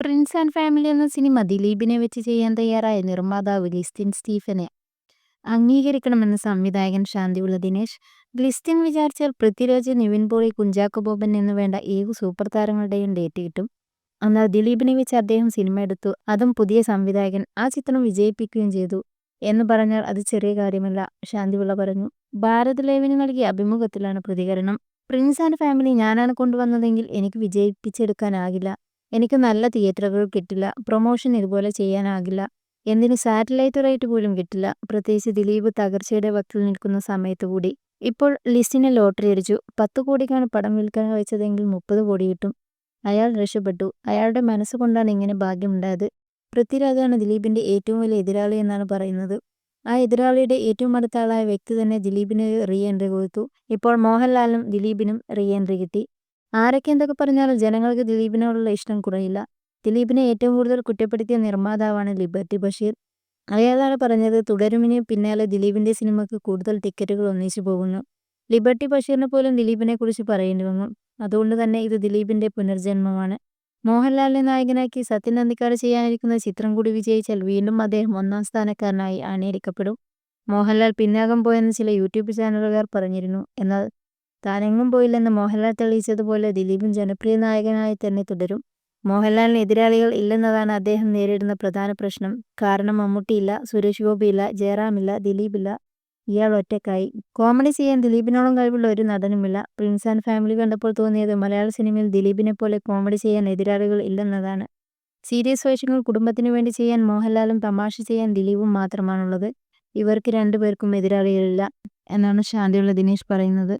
Prince and family എന്ന cinema ദിലീപിനെ വെച്ച് ചെയ്യാൻ തയ്യാറായ നിർമ്മാതാവ് ലിസ്റ്റിൻ സ്റ്റീഫനെ അംഗീകരിക്കണമെന്ന് സംവിധായകൻ ശാന്തിയുള്ള ദിനേശ്. ലിസ്റ്റിൻ വിചാരിച്ചാൽ പൃഥ്വിരാജ് നിവിൻ പോളി കുഞ്ചാക്കോ ബോബൻ എന്ന് വേണ്ട ഏക സൂപ്പർ താരങ്ങളുടെയും ഡേറ്റ് കിട്ടും. എന്നാൽ ദിലീപിനെ വെച്ച് അദ്ദേഹം സിനിമ എടുത്തു. അതും പുതിയ സംവിധായകൻ ആ ചിത്രം വിജയിപ്പിക്കുകയും ചെയ്തു എന്ന് പറഞ്ഞാൽ അത് ചെറിയ കാര്യമല്ല ശാന്തിപിള്ള പറഞ്ഞു. ഭാരത് ലൈവിന് നൽകിയ അഭിമുഖത്തിലാണ് പ്രതികരണം. പ്രിൻസ് ആൻഡ് ഫാമിലി ഞാനാണ് കൊണ്ടുവന്നതെങ്കിൽ എനിക്ക് വിജയിപ്പിച്ചെടുക്കാനാകില്ല. എനിക്ക് നല്ല തിയേറ്ററുകൾ കിട്ടില്ല പ്രൊമോഷൻ ഇതുപോലെ ചെയ്യാനാകില്ല എന്തിന് സാറ്റലൈറ്റ് റൈറ്റ് പോലും കിട്ടില്ല. പ്രത്യേകിച്ച് ദിലീപ് തകർച്ചയുടെ വക്കിൽ നിൽക്കുന്ന സമയത്ത് കൂടി. ഇപ്പോൾ ലിസ്റ്റിനെ ലോട്ടറി അടിച്ചു. പത്ത് കോടിക്കാണ് പടം വിൽക്കാൻ വെച്ചതെങ്കിൽ മുപ്പത് കോടി കിട്ടും. അയാൾ രക്ഷപ്പെട്ടു. അയാളുടെ മനസ്സുകൊണ്ടാണ് ഇങ്ങനെ ഭാഗ്യമുണ്ടായത്. പൃഥ്വിരാജാണ് ദിലീപിന്റെ ഏറ്റവും വലിയ എതിരാളി എന്നാണ് പറയുന്നത്. ആ എതിരാളിയുടെ ഏറ്റവും അടുത്ത ആളായ വ്യക്തി തന്നെ ദിലീപിന് റീ എൻട്രി കൊടുത്തു. ഇപ്പോൾ മോഹൻലാലും ദിലീപിനും റീ എൻട്രി കിട്ടി. ആരൊക്കെ എന്തൊക്കെ പറഞ്ഞാലും ജനങ്ങൾക്ക് ദിലീപിനോടുള്ള ഇഷ്ടം കുറയില്ല. ദിലീപിനെ ഏറ്റവും കൂടുതൽ കുറ്റപ്പെടുത്തിയ നിർമ്മാതാവാണ് ലിബർട്ടി ബഷീർ. അയാളാണ് പറഞ്ഞത് തുടരുമിന് പിന്നാലെ ദിലീപിന്റെ സിനിമയ്ക്ക് കൂടുതൽ ടിക്കറ്റുകൾ ഒന്നിച്ചു പോകുന്നു. ലിബർട്ടി ബഷീറിനെ പോലും ദിലീപിനെ കുറിച്ച് പറയേണ്ടി വന്നു. അതുകൊണ്ട് തന്നെ ഇത് ദിലീപിന്റെ പുനർജന്മമാണ്. മോഹൻലാലിനെ നായകനാക്കി സത്യൻ അന്തിക്കാട് ചെയ്യാനിരിക്കുന്ന ചിത്രം കൂടി വിജയിച്ചാൽ വീണ്ടും അദ്ദേഹം ഒന്നാം സ്ഥാനക്കാരനായി അണിയടിക്കപ്പെടും. മോഹൻലാൽ പിന്നാകം പോയെന്ന് ചില യൂട്യൂബ് ചാനലുകാർ പറഞ്ഞിരുന്നു. എന്നാൽ താനെങ്ങും പോയില്ലെന്ന് മോഹൻലാൽ തെളിയിച്ചതുപോലെ ദിലീപും ജനപ്രിയ നായകനായി തന്നെ തുടരും. മോഹൻലാലിന് എതിരാളികൾ ഇല്ലെന്നതാണ് അദ്ദേഹം നേരിടുന്ന പ്രധാന പ്രശ്നം. കാരണം മമ്മൂട്ടിയില്ല സുരേഷ് ഗോപിയില്ല ജയറാമില്ല ദിലീപില്ല ഇയാൾ ഒറ്റക്കായി കോമഡി ചെയ്യാൻ ദിലീപിനോളം കഴിവുള്ള ഒരു നടനുമില്ല പ്രിൻസ് ആൻഡ് ഫാമിലി കണ്ടപ്പോൾ തോന്നിയത് മലയാള സിനിമയിൽ ദിലീപിനെ പോലെ കോമഡി ചെയ്യാൻ എതിരാളികൾ ഇല്ലെന്നതാണ്. സീരിയസ് വേഷങ്ങൾ കുടുംബത്തിന് വേണ്ടി ചെയ്യാൻ മോഹൻലാലും തമാശ ചെയ്യാൻ ദിലീപും മാത്രമാണുള്ളത്. ഇവർക്ക് രണ്ടുപേർക്കും എതിരാളികളില്ല എന്നാണ് ശാന്തിയുള്ള ദിനേശ് പറയുന്നത്.